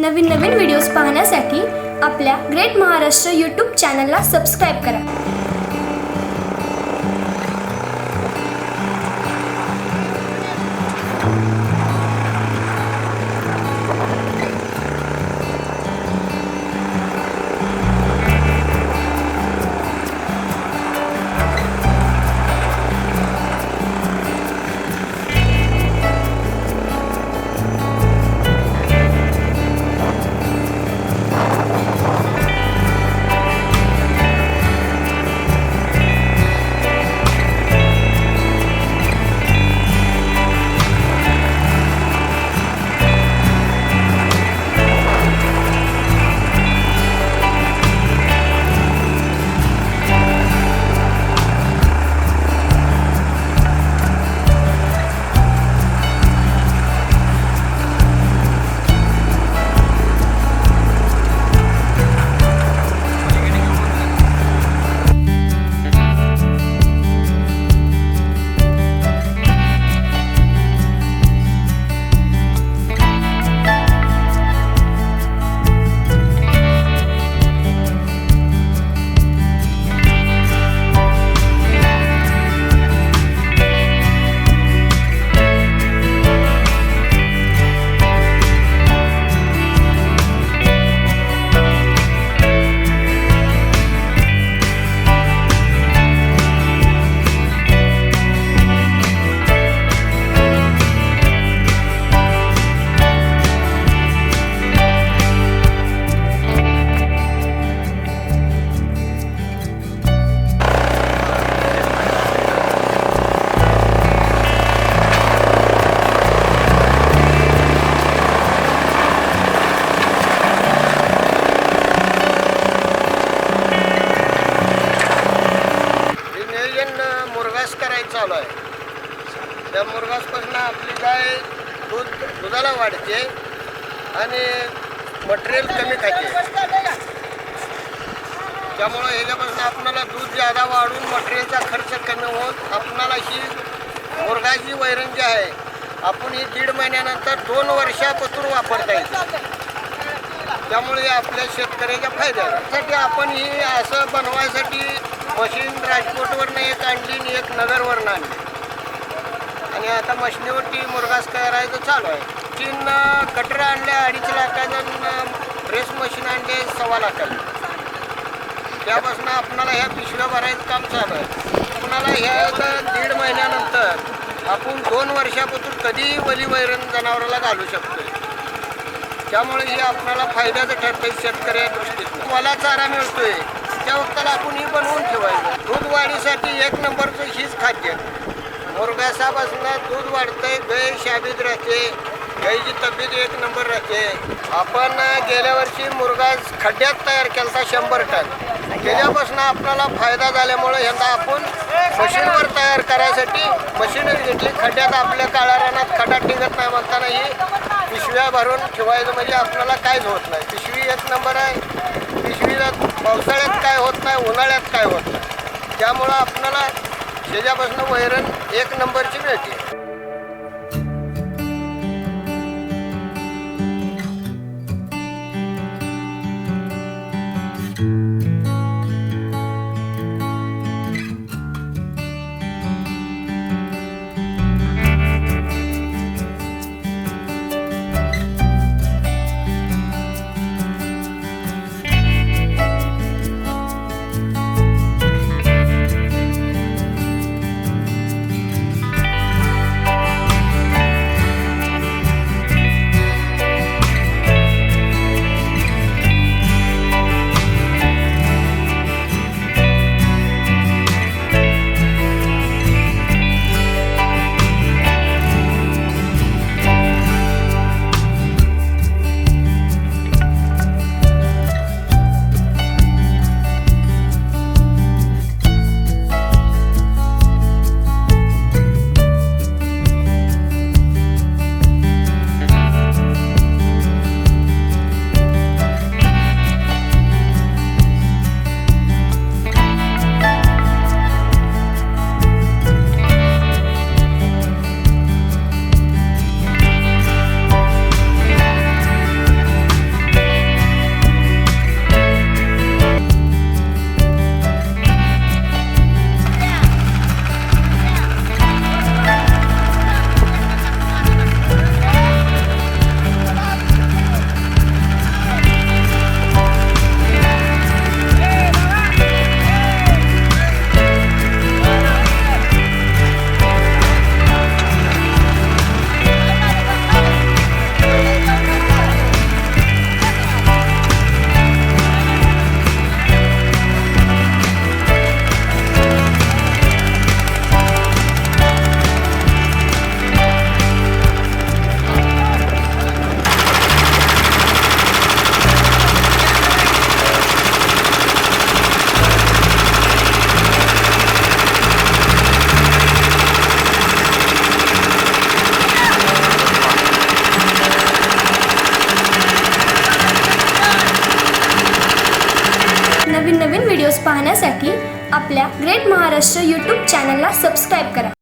नवीन नवीन videos पाहण्यासाठी आपल्या great Maharashtra YouTube चॅनलला सबस्क्राईब करा. हे मुरघास करायचं चालू आहे. त्या मुरघासपासून आपली गाय दूध दुधाला वाढते आणि मटेरियल कमी खाते. त्यामुळं ह्याच्यापासून आपणाला दूध जादा वाढून मटेरियलचा खर्च कमी होत आपणाला ही मुरघाची वैरण जी आहे. आपण ही दीड महिन्यानंतर दोन वर्षापासून वापरता येते. त्यामुळे आपल्या शेतकऱ्याच्या फायद्यासाठी आपण ही असं बनवायसाठी मशीन राजकोटवरनं एक आणली आणि एक नगरवरनं आणली. आणि आता मशिनीवरती आहे करायचं चालू आहे. तीन कटर आणले अडीच लाखाचं प्रेस मशीन आणले सव्वा लाखाचं. त्यापासून आपणाला ह्या पिशव्या भरायचं काम चालू आहे. आपणाला ह्या आता दीड महिन्यानंतर आपण दोन वर्षापासून कधीही वलीवैरण जनावराला घालू शकतो त्यामुळे हे आपणाला फायद्याचं ठरतं शेतकऱ्या दृष्टीत मला चारा मिळतोय. त्या वक्ताला आपण दूध वाढीसाठी एक नंबरचं हीच खाद्य. मुरगासापासून दूध वाढतंय गाय शाबीत राहते गाईची तब्येत एक नंबर राहते. आपण गेल्या वर्षी मुरगा खड्ड्यात तयार केला होता शंभर टन. त्याच्यापासून आपल्याला फायदा झाल्यामुळे यंदा आपण मशीनवर तयार करायसाठी मशीनच घेतली. खड्ड्यात आपल्या काळ्या रानात खड्डा टिकत नाही म्हणताना ही पिशव्या भरून ठेवायचं म्हणजे आपल्याला काहीच होत नाही. पिशवी एक नंबर आहे. पिशवीला पावसाळ्यात काय होत नाही उन्हाळ्यात काय होत नाही. त्यामुळं आपल्याला शेजापासून वैरण एक नंबरची मिळते. नवीन नवीन व्हिडिओज पाहण्यासाठी आपल्या ग्रेट महाराष्ट्र यूट्यूब चॅनलला सबस्क्राईब करा.